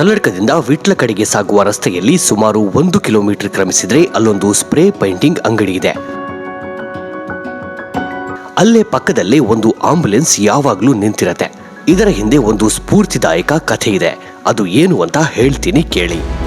ಕಲ್ಲಡ್ಕದಿಂದ ವಿಟ್ಲ ಕಡೆಗೆ ಸಾಗುವ ರಸ್ತೆಯಲ್ಲಿ ಸುಮಾರು ಒಂದು ಕಿಲೋಮೀಟರ್ ಕ್ರಮಿಸಿದರೆ ಅಲ್ಲೊಂದು ಸ್ಪ್ರೇ ಪೇಂಟಿಂಗ್ ಅಂಗಡಿ ಇದೆ. ಅಲ್ಲೇ ಪಕ್ಕದಲ್ಲೇ ಒಂದು ಆಂಬುಲೆನ್ಸ್ ಯಾವಾಗಲೂ ನಿಂತಿರತ್ತೆ. ಇದರ ಹಿಂದೆ ಒಂದು ಸ್ಫೂರ್ತಿದಾಯಕ ಕಥೆ ಇದೆ. ಅದು ಏನು ಅಂತ ಹೇಳ್ತೀನಿ ಕೇಳಿ.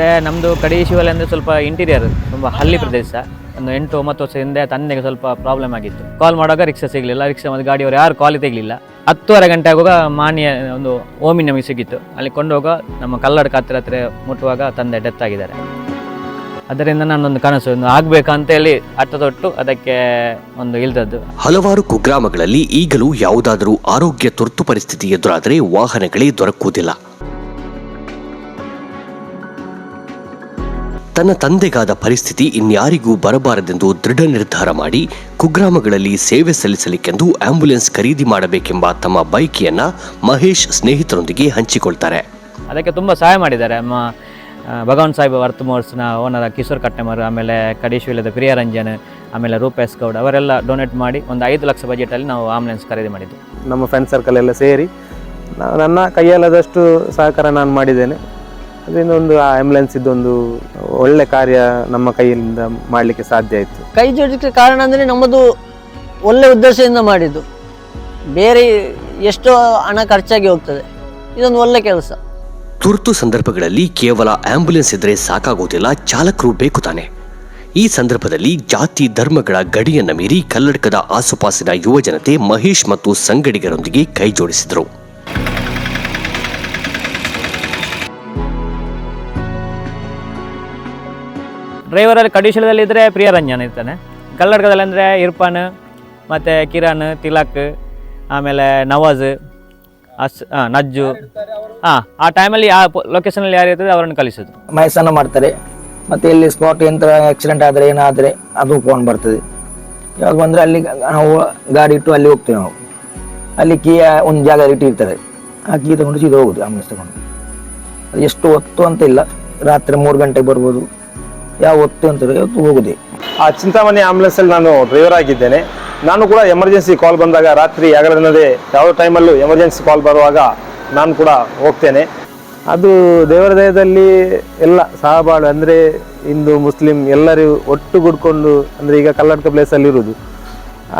ಅಂದರೆ ನಮ್ಮದು ಕಡಿ ಶಿವಲ್ಲಿ ಅಂದರೆ ಸ್ವಲ್ಪ ಇಂಟೀರಿಯರ್ ತುಂಬ ಹಳ್ಳಿ ಪ್ರದೇಶ. ಒಂದು ಎಂಟು ಒಂಬತ್ತು ವರ್ಷ ಹಿಂದೆ ತಂದೆಗೆ ಸ್ವಲ್ಪ ಪ್ರಾಬ್ಲಮ್ ಆಗಿತ್ತು. ಕಾಲ್ ಮಾಡುವಾಗ ರಿಕ್ಷಾ ಸಿಗಲಿಲ್ಲ. ರಿಕ್ಷಾ ಮತ್ತು ಗಾಡಿಯವರು ಯಾರು ಕಾಲ್ ತೆಗಲಿಲ್ಲ. ಹತ್ತುವರೆ ಗಂಟೆ ಆಗುವಾಗ ಮಾನ್ಯ ಒಂದು ಓಮಿ ನಮಗೆ ಸಿಕ್ಕಿತ್ತು. ಅಲ್ಲಿ ಕೊಂಡೋಗ ನಮ್ಮ ಕಲ್ಲಡ್ಕ ಹತ್ತಿರ ಹತ್ರ ಮುಟ್ಟುವಾಗ ತಂದೆ ಡೆತ್ ಆಗಿದ್ದಾರೆ. ಅದರಿಂದ ನಾನೊಂದು ಕನಸು, ಒಂದು ಅಂತ ಹೇಳಿ ಅಟ್ಟ ತೊಟ್ಟು ಅದಕ್ಕೆ ಒಂದು ಇಲ್ದದ್ದು. ಹಲವಾರು ಕುಗ್ರಾಮಗಳಲ್ಲಿ ಈಗಲೂ ಯಾವುದಾದರೂ ಆರೋಗ್ಯ ತುರ್ತು ಪರಿಸ್ಥಿತಿ ಎದುರಾದರೆ ವಾಹನಗಳೇ ದೊರಕುವುದಿಲ್ಲ. ತನ್ನ ತಂದೆಗಾದ ಪರಿಸ್ಥಿತಿ ಇನ್ಯಾರಿಗೂ ಬರಬಾರದೆಂದು ದೃಢ ನಿರ್ಧಾರ ಮಾಡಿ ಕುಗ್ರಾಮಗಳಲ್ಲಿ ಸೇವೆ ಸಲ್ಲಿಸಲಿಕ್ಕೆಂದು ಆಂಬ್ಯುಲೆನ್ಸ್ ಖರೀದಿ ಮಾಡಬೇಕೆಂಬ ತಮ್ಮ ಬೈಕಿಯನ್ನ ಮಹೇಶ್ ಸ್ನೇಹಿತರೊಂದಿಗೆ ಹಂಚಿಕೊಳ್ತಾರೆ. ಅದಕ್ಕೆ ತುಂಬ ಸಹಾಯ ಮಾಡಿದ್ದಾರೆ. ನಮ್ಮ ಭಗವಾನ್ ಸಾಹೇಬ್ ವರ್ತಮೋರ್ಸ್ನ ಓನರ್ ಕಿಶೋರ್ ಕಟ್ಟೆಮರ್ ಆಮೇಲೆ ಕಡೀಶ್ವಿಲದ ಪ್ರಿಯರಂಜನ್ ಆಮೇಲೆ ರೂಪೇಶ್ ಗೌಡ್ ಅವರೆಲ್ಲ ಡೊನೇಟ್ ಮಾಡಿ ಒಂದು ಐದು ಲಕ್ಷ ಬಜೆಟಲ್ಲಿ ನಾವು ಆಂಬುಲೆನ್ಸ್ ಖರೀದಿ ಮಾಡಿದ್ದು. ನಮ್ಮ ಫ್ರೆಂಡ್ ಸರ್ಕಲ್ ಎಲ್ಲ ಸೇರಿ ನನ್ನ ಕೈಯಲ್ಲದಷ್ಟು ಸಹಕಾರ ನಾನು ಮಾಡಿದ್ದೇನೆ. ಅದರಿಂದ ಒಂದು ಆ ಆ್ಯಂಬುಲೆನ್ಸ್ ಇದ್ದೊಂದು ಒಳ್ಳೆ ಕಾರ್ಯ ನಮ್ಮ ಕೈಯಿಂದ ಮಾಡಲಿಕ್ಕೆ ಸಾಧ್ಯ ಆಯಿತು. ಕೈ ಜೋಡಿಸಲಿಕ್ಕೆ ಕಾರಣ ಅಂದರೆ ನಮ್ಮದು ಒಳ್ಳೆ ಉದ್ದೇಶದಿಂದ ಮಾಡಿದ್ದು. ಬೇರೆ ಎಷ್ಟೋ ಹಣ ಖರ್ಚಾಗಿ ಹೋಗ್ತದೆ. ಇದೊಂದು ಒಳ್ಳೆ ಕೆಲಸ. ತುರ್ತು ಸಂದರ್ಭಗಳಲ್ಲಿ ಕೇವಲ ಆಂಬ್ಯುಲೆನ್ಸ್ ಇದ್ರೆ ಸಾಕಾಗೋದಿಲ್ಲ ಚಾಲಕರು ಬೇಕು ತಾನೆ. ಈ ಸಂದರ್ಭದಲ್ಲಿ ಜಾತಿ ಧರ್ಮಗಳ ಗಡಿಯನ್ನ ಮೀರಿ ಕಲ್ಲಡ್ಕದ ಆಸುಪಾಸಿನ ಯುವಜನತೆ ಮಹೇಶ್ ಮತ್ತು ಸಂಗಡಿಗರೊಂದಿಗೆ ಕೈ ಜೋಡಿಸಿದರು. ಡ್ರೈವರಲ್ಲಿ ಕಡಿಶಲದಲ್ಲಿದ್ದರೆ ಪ್ರಿಯರಂಜನ್ ಇರ್ತಾನೆ. ಕಲ್ಲಡ್ಕದಲ್ಲಿ ಅಂದರೆ ಇರ್ಫಾನ್, ಮತ್ತು ಕಿರಣ್, ತಿಲಕ್, ಆಮೇಲೆ ನವಾಜ್, ಅಸ್ ಹಾಂ ನಜ್ಜು. ಹಾಂ ಆ ಟೈಮಲ್ಲಿ ಆ ಲೊಕೇಶನಲ್ಲಿ ಯಾರು ಇರ್ತದೆ ಅವರನ್ನು ಕಳಿಸೋದು. ಮಯಸ್ಸನ್ನು ಮಾಡ್ತಾರೆ. ಮತ್ತು ಇಲ್ಲಿ ಸ್ಪಾಟ್ ಎಂತ ಆಕ್ಸಿಡೆಂಟ್ ಆದರೆ ಏನಾದರೆ ಅದು ಫೋನ್ ಬರ್ತದೆ. ಯಾವಾಗ ಬಂದರೆ ಅಲ್ಲಿ ನಾವು ಗಾಡಿ ಇಟ್ಟು ಅಲ್ಲಿ ಹೋಗ್ತೇವೆ ನಾವು. ಅಲ್ಲಿ ಕೀಯ ಒಂದು ಜಾಗದಲ್ಲಿ ಇಟ್ಟಿರ್ತಾರೆ. ಆ ಕೀ ತಗೊಂಡು ಸೀದಾ ಹೋಗುದು ಆಂಬುಲೆನ್ಸ್ ತಗೊಂಡು. ಅದು ಎಷ್ಟು ಹೊತ್ತು ಅಂತ ಇಲ್ಲ. ರಾತ್ರಿ ಮೂರು ಗಂಟೆಗೆ ಬರ್ಬೋದು. ಯಾವ ಹೊತ್ತು ಅಂತ ಹೊತ್ತು ಹೋಗುದೇ. ಆ ಚಿಂತಾಮಣಿ ಆಂಬುಲೆನ್ಸಲ್ಲಿ ನಾನು ಡ್ರೈವರ್ ಆಗಿದ್ದೇನೆ. ನಾನು ಕೂಡ ಎಮರ್ಜೆನ್ಸಿ ಕಾಲ್ ಬಂದಾಗ ರಾತ್ರಿ ಹಗಲಿನದೇ ಯಾವ ಟೈಮಲ್ಲೂ ಎಮರ್ಜೆನ್ಸಿ ಕಾಲ್ ಬರುವಾಗ ನಾನು ಕೂಡ ಹೋಗ್ತೇನೆ. ಅದು ದೇವರ ದಯದಲ್ಲಿ ಎಲ್ಲ ಸಹಬಾಳು ಅಂದರೆ ಹಿಂದೂ, ಮುಸ್ಲಿಂ ಎಲ್ಲರೂ ಒಟ್ಟುಗೂಡ್ಕೊಂಡು, ಅಂದರೆ ಈಗ ಕಲ್ಲಡ್ಕ ಪ್ಲೇಸಲ್ಲಿ ಇರುವುದು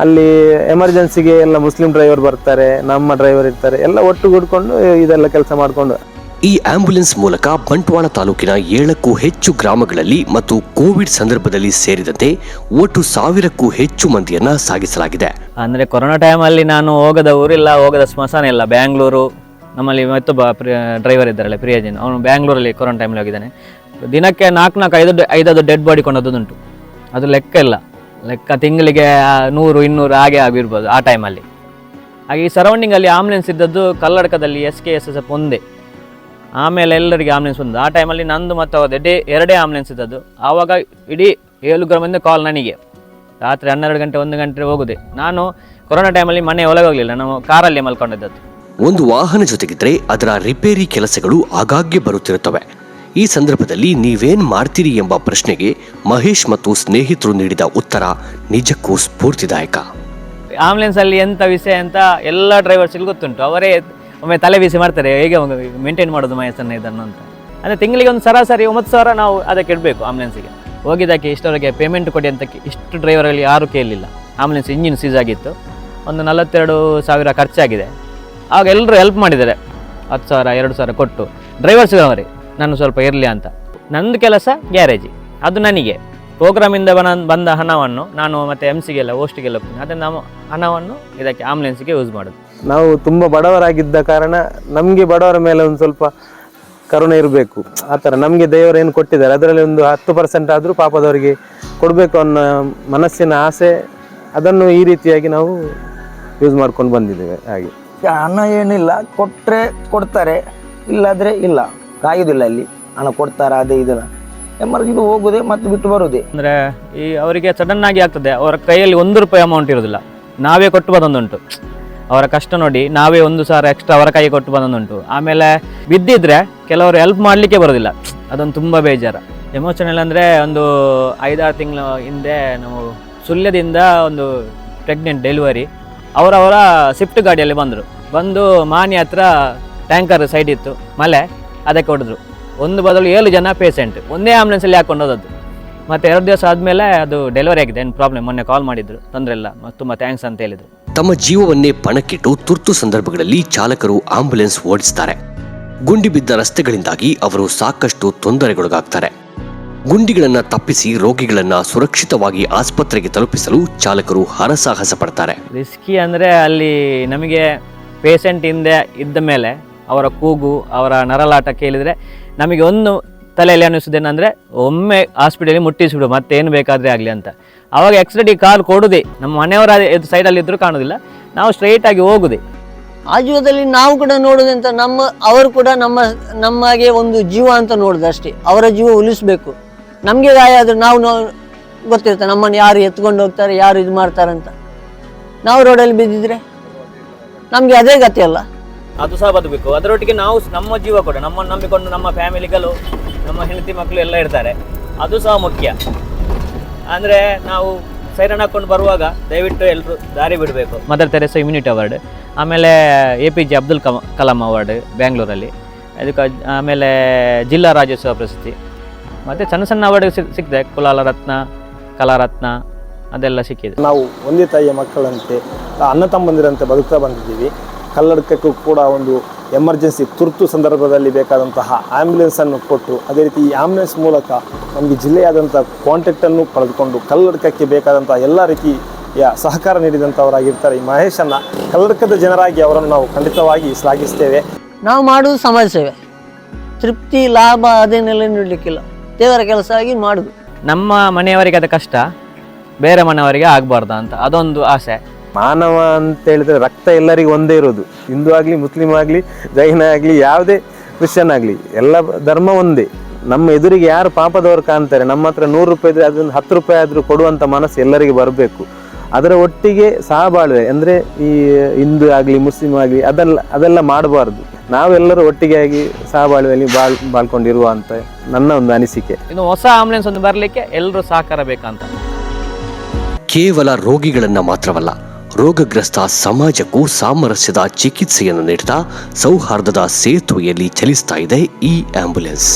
ಅಲ್ಲಿ ಎಮರ್ಜೆನ್ಸಿಗೆ ಎಲ್ಲ ಮುಸ್ಲಿಂ ಡ್ರೈವರ್ ಬರ್ತಾರೆ, ನಮ್ಮ ಡ್ರೈವರ್ ಇರ್ತಾರೆ, ಎಲ್ಲ ಒಟ್ಟುಗೂಡ್ಕೊಂಡು ಇದೆಲ್ಲ ಕೆಲಸ ಮಾಡಿಕೊಂಡು. ಈ ಆಂಬ್ಯುಲೆನ್ಸ್ ಮೂಲಕ ಬಂಟ್ವಾಳ ತಾಲೂಕಿನ ಏಳಕ್ಕೂ ಹೆಚ್ಚು ಗ್ರಾಮಗಳಲ್ಲಿ ಮತ್ತು ಕೋವಿಡ್ ಸಂದರ್ಭದಲ್ಲಿ ಸೇರಿದಂತೆ ಒಟ್ಟು ಸಾವಿರಕ್ಕೂ ಹೆಚ್ಚು ಮಂದಿಯನ್ನ ಸಾಗಿಸಲಾಗಿದೆ. ಅಂದರೆ ಕೊರೋನಾ ಟೈಮಲ್ಲಿ ನಾನು ಹೋಗದ ಊರಿಲ್ಲ, ಹೋಗದ ಸ್ಮಶಾನ ಇಲ್ಲ. ಬ್ಯಾಂಗ್ಳೂರು ನಮ್ಮಲ್ಲಿ ಮತ್ತೊಬ್ಬ ಡ್ರೈವರ್ ಇದ್ದಾರಲ್ಲ ಪ್ರಿಯಜಿನ್, ಅವನು ಬ್ಯಾಂಗ್ಳೂರಲ್ಲಿ ಕೊರೋನಾ ಟೈಮಲ್ಲಿ ಹೋಗಿದ್ದಾನೆ. ದಿನಕ್ಕೆ ನಾಲ್ಕು ನಾಲ್ಕು ಐದು ಐದದು ಡೆಡ್ ಬಾಡಿ ಕೊಂಡದ್ದುಂಟು. ಅದು ಲೆಕ್ಕ ಇಲ್ಲ. ಲೆಕ್ಕ ತಿಂಗಳಿಗೆ ನೂರು, ಇನ್ನೂರು ಹಾಗೆ ಆಗಿರ್ಬೋದು ಆ ಟೈಮಲ್ಲಿ ಹಾಗೆ ಈ ಸರೌಂಡಿಂಗಲ್ಲಿ ಆಂಬುಲೆನ್ಸ್ ಇದ್ದದ್ದು ಕಲ್ಲಡಕದಲ್ಲಿ S K S S F ಒಂದೇ. ಆಮೇಲೆ ಎಲ್ಲರಿಗೆ ಆಂಬುಲೆನ್ಸ್ ಬಂದು ಆ ಟೈಮಲ್ಲಿ ನಂದು ಮತ್ತು ಅವರದ್ದು ಡೇ ಎರಡೇ ಆಂಬುಲೆನ್ಸ್ ಇದ್ದದ್ದು. ಆವಾಗ ಇಡೀ ಏಳು ಗ್ರಾಮಿಂದ ಕಾಲ್ ನನಗೆ. ರಾತ್ರಿ ಹನ್ನೆರಡು ಗಂಟೆ ಒಂದು ಗಂಟೆ ಹೋಗುದೆ. ನಾನು ಕೊರೋನಾ ಟೈಮಲ್ಲಿ ಮನೆ ಒಳಗೆ ಹೋಗಲಿಲ್ಲ. ನಾವು ಕಾರಲ್ಲಿ ಮಲ್ಕೊಂಡಿದ್ದದ್ದು. ಒಂದು ವಾಹನ ಜೊತೆಗಿದ್ರೆ ಅದರ ರಿಪೇರಿ ಕೆಲಸಗಳು ಆಗಾಗ್ಗೆ ಬರುತ್ತಿರುತ್ತವೆ. ಈ ಸಂದರ್ಭದಲ್ಲಿ ನೀವೇನ್ ಮಾಡ್ತೀರಿ ಎಂಬ ಪ್ರಶ್ನೆಗೆ ಮಹೇಶ್ ಮತ್ತು ಸ್ನೇಹಿತರು ನೀಡಿದ ಉತ್ತರ ನಿಜಕ್ಕೂ ಸ್ಫೂರ್ತಿದಾಯಕ. ಆಂಬುಲೆನ್ಸಲ್ಲಿ ಎಂಥ ವಿಷಯ ಅಂತ ಎಲ್ಲ ಡ್ರೈವರ್ಸ್ಗೆ ಗೊತ್ತುಂಟು. ಅವರೇ ಒಮ್ಮೆ ತಲೆ ಬಿಸಿ ಮಾಡ್ತಾರೆ, ಹೇಗೆ ಮೇಂಟೈನ್ ಮಾಡೋದು ಮಯಸ್ಸನ್ನು ಇದನ್ನು ಅಂತ. ಅಂದರೆ ತಿಂಗಳಿಗೆ ಒಂದು ಸರಾಸರಿ ಒಂಬತ್ತು ಸಾವಿರ ನಾವು ಅದಕ್ಕೆ ಇಡಬೇಕು ಆಂಬುಲೆನ್ಸಿಗೆ ಹೋಗಿದ್ದಕ್ಕೆ ಇಷ್ಟವರೆಗೆ ಪೇಮೆಂಟ್ ಕೊಡಿ ಅಂತ ಇಷ್ಟು ಡ್ರೈವರಲ್ಲಿ ಯಾರೂ ಕೇಳಲಿಲ್ಲ ಆಂಬುಲೆನ್ಸ್ ಇಂಜಿನ್ ಸೀಸ್ ಆಗಿತ್ತು. ಒಂದು ನಲವತ್ತೆರಡು ಸಾವಿರ ಖರ್ಚಾಗಿದೆ. ಆಗ ಎಲ್ಲರೂ ಹೆಲ್ಪ್ ಮಾಡಿದ್ದಾರೆ. ಹತ್ತು ಸಾವಿರ, ಎರಡು ಸಾವಿರ ಕೊಟ್ಟು. ಡ್ರೈವರ್ಸ್ಗಳವರೇ ನಾನು ಸ್ವಲ್ಪ ಇರಲಿ ಅಂತ. ನಂದು ಕೆಲಸ ಗ್ಯಾರೇಜಿ, ಅದು ನನಗೆ. ಪ್ರೋಗ್ರಾಮಿಂದ ಬನ ಬಂದ ಹಣವನ್ನು ನಾನು ಮತ್ತೆ ಎಂ ಸಿಗೆಲ್ಲ ಓಸ್ಟಿಗೆಲ್ಲ ಹೋಗ್ತೀನಿ ಅದನ್ನು ನಾವು ಹಣವನ್ನು ಇದಕ್ಕೆ ಆಂಬುಲೆನ್ಸ್ಗೆ ಯೂಸ್ ಮಾಡೋದು. ನಾವು ತುಂಬ ಬಡವರಾಗಿದ್ದ ಕಾರಣ ನಮಗೆ ಬಡವರ ಮೇಲೆ ಒಂದು ಸ್ವಲ್ಪ ಕರುಣೆ ಇರಬೇಕು. ಆ ಥರ ನಮಗೆ ದೇವರು ಏನು ಕೊಟ್ಟಿದ್ದಾರೆ ಅದರಲ್ಲಿ ಒಂದು ಹತ್ತು ಪರ್ಸೆಂಟ್ ಆದರೂ ಪಾಪದವರಿಗೆ ಕೊಡಬೇಕು ಅನ್ನೋ ಮನಸ್ಸಿನ ಆಸೆ ಅದನ್ನು ಈ ರೀತಿಯಾಗಿ ನಾವು ಯೂಸ್ ಮಾಡ್ಕೊಂಡು ಬಂದಿದ್ದೇವೆ ಹಾಗೆ. ಹಣ ಏನಿಲ್ಲ ಕೊಟ್ಟರೆ ಕೊಡ್ತಾರೆ ಇಲ್ಲಾದರೆ ಇಲ್ಲ. ಕಾಯೋದಿಲ್ಲ ಅಲ್ಲಿ. ಹಣ ಕೊಡ್ತಾರ ಅದೇ ಇದೆಲ್ಲ ಎಮರ್ಜೆನ್ಸಿ ಹೋಗುದೇ ಮತ್ತೆ ಬಿಟ್ಟು ಬರುದೇ. ಅಂದರೆ ಈ ಅವರಿಗೆ ಸಡನ್ ಆಗಿ ಆಗ್ತದೆ, ಅವರ ಕೈಯಲ್ಲಿ ಒಂದು ರೂಪಾಯಿ ಅಮೌಂಟ್ ಇರೋದಿಲ್ಲ. ನಾವೇ ಕೊಟ್ಟು ಬಂದೊಂದುಂಟು ಅವರ ಕಷ್ಟ ನೋಡಿ, ನಾವೇ ಒಂದು ಸಾವಿರ ಎಕ್ಸ್ಟ್ರಾ ಅವರ ಕೈ ಕೊಟ್ಟು ಬಂದೊಂದುಂಟು ಆಮೇಲೆ ಬಿದ್ದಿದ್ರೆ ಕೆಲವರು ಹೆಲ್ಪ್ ಮಾಡಲಿಕ್ಕೆ ಬರೋದಿಲ್ಲ. ಅದೊಂದು ತುಂಬ ಬೇಜಾರು. ಎಮೋಷನಲ್ ಅಂದರೆ ಒಂದು ಐದಾರು ತಿಂಗಳ ಹಿಂದೆ ನಾವು ಸುಳ್ಯದಿಂದ ಒಂದು ಪ್ರೆಗ್ನೆಂಟ್ ಡೆಲಿವರಿ ಅವರವರ ಸ್ವಿಫ್ಟ್ ಗಾಡಿಯಲ್ಲಿ ಬಂದರು. ಬಂದು ಮಾನಿ ಹತ್ರ ಟ್ಯಾಂಕರ್ ಸೈಡ್ ಇತ್ತು, ಮಳೆ, ಅದಕ್ಕೆ ಹೊಡೆದ್ರು. ಒಂದು ಬದಲು ಏಳು ಜನ ಪೇಷಂಟ್ ಒಂದೇ ಆಂಬುಲೆನ್ಸಲ್ಲಿ ಹಾಕೊಂಡು ಹೋದದ್ದು. ಮತ್ತು ಎರಡು ದಿವಸ ಆದಮೇಲೆ ಅದು ಡೆಲಿವರಿ ಆಗಿದೆ ಏನು ಪ್ರಾಬ್ಲಮ್ ಮೊನ್ನೆ ಕಾಲ್ ಮಾಡಿದ್ರು ತೊಂದರೆ ಇಲ್ಲ. ತುಂಬ ಥ್ಯಾಂಕ್ಸ್ ಅಂತ ಹೇಳಿದರು. ತಮ್ಮ ಜೀವವನ್ನೇ ಪಣಕ್ಕಿಟ್ಟು ತುರ್ತು ಸಂದರ್ಭಗಳಲ್ಲಿ ಚಾಲಕರು ಆಂಬ್ಯುಲೆನ್ಸ್ ಓಡಿಸ್ತಾರೆ. ಗುಂಡಿ ಬಿದ್ದ ರಸ್ತೆಗಳಿಂದಾಗಿ ಅವರು ಸಾಕಷ್ಟು ತೊಂದರೆಗೊಳಗಾಗ್ತಾರೆ. ಗುಂಡಿಗಳನ್ನ ತಪ್ಪಿಸಿ ರೋಗಿಗಳನ್ನ ಸುರಕ್ಷಿತವಾಗಿ ಆಸ್ಪತ್ರೆಗೆ ತಲುಪಿಸಲು ಚಾಲಕರು ಹರಸಾಹಸ ಪಡ್ತಾರೆ. ರಿಸ್ಕಿ ಅಂದರೆ ಅಲ್ಲಿ ನಮಗೆ ಪೇಷಂಟ್ ಹಿಂದೆ ಇದ್ದ ಮೇಲೆ ಅವರ ಕೂಗು ಅವರ ನರಲಾಟ ಕೇಳಿದರೆ ನಮಗೆ ಒಂದು ತಲೆಯಲ್ಲಿ ಅನ್ನಿಸೋದೇನೆಂದರೆ ಒಮ್ಮೆ ಹಾಸ್ಪಿಟಲಿಗೆ ಮುಟ್ಟಿಸಿಬಿಡು ಏನು ಬೇಕಾದರೆ ಆಗಲಿ ಅಂತ. ಆವಾಗ ಎಕ್ಸ್ರೆಡಿ ಕಾಲ್ ಕೊಡುದೆ, ನಮ್ಮ ಮನೆಯವರ ಸೈಡಲ್ಲಿ ಇದ್ದರೂ ಕಾಣೋದಿಲ್ಲ. ನಾವು ಸ್ಟ್ರೈಟಾಗಿ ಹೋಗುದೇ. ಆ ಜೀವದಲ್ಲಿ ನಾವು ಕೂಡ ನೋಡೋದಂತ ನಮ್ಮ, ಅವರು ಕೂಡ ನಮ್ಮ ನಮಗೆ ಒಂದು ಜೀವ ಅಂತ ನೋಡುದು ಅಷ್ಟೇ. ಅವರ ಜೀವ ಉಳಿಸ್ಬೇಕು ನಮಗೆ ಗಾಯ ಆದರೆ ನಾವು ಗೊತ್ತಿರುತ್ತೆ, ನಮ್ಮನ್ನು ಯಾರು ಎತ್ಕೊಂಡು ಹೋಗ್ತಾರೆ, ಯಾರು ಇದು ಮಾಡ್ತಾರೆ ಅಂತ. ನಾವು ರೋಡಲ್ಲಿ ಬಿದ್ದಿದ್ರೆ, ನಮಗೆ ಅದೇ ಗತಿ ಅಲ್ಲ. ಅದು ಸಹ ಬದುಕಬೇಕು. ಅದರೊಟ್ಟಿಗೆ ನಾವು ನಮ್ಮ ಜೀವ ಕೂಡ, ನಮ್ಮನ್ನು ನಂಬಿಕೊಂಡು ನಮ್ಮ ಫ್ಯಾಮಿಲಿಗಳು, ನಮ್ಮ ಹೆಂಡತಿ ಮಕ್ಕಳು ಎಲ್ಲ ಇರ್ತಾರೆ. ಅದು ಸಹ ಮುಖ್ಯ. ಅಂದರೆ ನಾವು ಸೈರನ್ ಹಾಕ್ಕೊಂಡು ಬರುವಾಗ ದಯವಿಟ್ಟು ಎಲ್ಲರೂ ದಾರಿ ಬಿಡಬೇಕು. ಮದರ್ ತೆರೆಸ ಇಮ್ಯುನಿಟಿ ಅವಾರ್ಡ್ ಆಮೇಲೆ ಎ ಪಿ ಜೆ ಅಬ್ದುಲ್ ಕಮ ಕಲಾಂ ಅವಾರ್ಡ್ ಬ್ಯಾಂಗ್ಳೂರಲ್ಲಿ ಅದಕ್ಕೆ ಆಮೇಲೆ ಜಿಲ್ಲಾ ರಾಜ್ಯೋತ್ಸವ ಪ್ರಶಸ್ತಿ. ಮತ್ತು ಸಣ್ಣ ಸಣ್ಣ ಅವಾರ್ಡ್ ಸಿಕ್ಕಿದೆ ಕುಲಾಲ ರತ್ನ ಕಲಾರತ್ನ ಅದೆಲ್ಲ ಸಿಕ್ಕಿದೆ. ನಾವು ಒಂದೇ ತಾಯಿಯ ಮಕ್ಕಳಂತೆ ಅಣ್ಣ ತಮ್ಮಂದಿರಂತೆ ಬದುಕ್ತಾ ಬಂದಿದ್ದೀವಿ. ಕಲ್ಲಡಕಕ್ಕೂ ಕೂಡ ಒಂದು ಎಮರ್ಜೆನ್ಸಿ ತುರ್ತು ಸಂದರ್ಭದಲ್ಲಿ ಬೇಕಾದಂತಹ ಆ್ಯಂಬುಲೆನ್ಸನ್ನು ಕೊಟ್ಟು ಅದೇ ರೀತಿ ಈ ಆ್ಯಂಬುಲೆನ್ಸ್ ಮೂಲಕ ನಮಗೆ ಜಿಲ್ಲೆಯಾದಂಥ ಕಾಂಟ್ಯಾಕ್ಟನ್ನು ಪಡೆದುಕೊಂಡು ಕಲ್ಲಡಕಕ್ಕೆ ಬೇಕಾದಂಥ ಎಲ್ಲ ರೀತಿ ಸಹಕಾರ ನೀಡಿದಂಥವರಾಗಿರ್ತಾರೆ ಈ ಮಹೇಶನ್ನು ಕಲ್ಲಡಕದ ಜನರಾಗಿ ಅವರನ್ನು ನಾವು ಖಂಡಿತವಾಗಿ ಶ್ಲಾಘಿಸ್ತೇವೆ. ನಾವು ಮಾಡುವುದು ಸಮಾಜ ಸೇವೆ. ತೃಪ್ತಿ ಲಾಭ ಅದೇನೆಲ್ಲ ನೀಡಲಿಕ್ಕಿಲ್ಲ. ದೇವರ ಕೆಲಸ ಆಗಿ ಮಾಡುದು ನಮ್ಮ ಮನೆಯವರಿಗೆ ಅದು ಕಷ್ಟ ಬೇರೆ ಮನೆಯವರಿಗೆ ಆಗಬಾರ್ದು ಅಂತ ಅದೊಂದು ಆಸೆ. ಮಾನವ ಅಂತ ಹೇಳಿದ್ರೆ ರಕ್ತ ಎಲ್ಲರಿಗೂ ಒಂದೇ ಇರೋದು. ಹಿಂದೂ ಆಗಲಿ ಮುಸ್ಲಿಂ ಆಗಲಿ ಜೈನ ಆಗಲಿ ಯಾವುದೇ ಕ್ರಿಶ್ಚಿಯನ್ ಆಗಲಿ ಎಲ್ಲ ಧರ್ಮ ಒಂದೇ. ನಮ್ಮ ಎದುರಿಗೆ ಯಾರು ಪಾಪದವರು ಕಾಣ್ತಾರೆ? ನಮ್ಮ ಹತ್ರ ನೂರು ರೂಪಾಯಿ ಇದ್ರೆ ಅದನ್ನು ಹತ್ತು ರೂಪಾಯಿ ಆದರೂ ಕೊಡುವಂಥ ಮನಸ್ಸು ಎಲ್ಲರಿಗೆ ಬರಬೇಕು. ಅದರ ಒಟ್ಟಿಗೆ ಸಹಬಾಳ್ವೆ ಅಂದರೆ ಈ ಹಿಂದೂ ಆಗಲಿ ಮುಸ್ಲಿಂ ಆಗಲಿ ಅದೆಲ್ಲ ಅದೆಲ್ಲ ಮಾಡಬಾರ್ದು. ನಾವೆಲ್ಲರೂ ಒಟ್ಟಿಗೆ ಆಗಿ ಸಹಬಾಳ್ವೆಯಲ್ಲಿ ಬಾಳ್ ಬಾಳ್ಕೊಂಡಿರುವ ಅಂತ ನನ್ನ ಒಂದು ಅನಿಸಿಕೆ. ಇನ್ನು ಹೊಸ ಆಂಬುಲೆನ್ಸ್ ಒಂದು ಬರಲಿಕ್ಕೆ ಎಲ್ಲರೂ ಸಹಕಾರ ಬೇಕಂತ ಕೇವಲ ರೋಗಿಗಳನ್ನು ಮಾತ್ರವಲ್ಲ ರೋಗಗ್ರಸ್ತ ಸಮಾಜಕ್ಕೂ ಸಾಮರಸ್ಯದ ಚಿಕಿತ್ಸೆಯನ್ನು ನೀಡುತ್ತಾ ಸೌಹಾರ್ದದ ಸೇತುವೆಯಲ್ಲಿ ಚಲಿಸ್ತಾ ಇದೆ ಈ ಆಂಬ್ಯುಲೆನ್ಸ್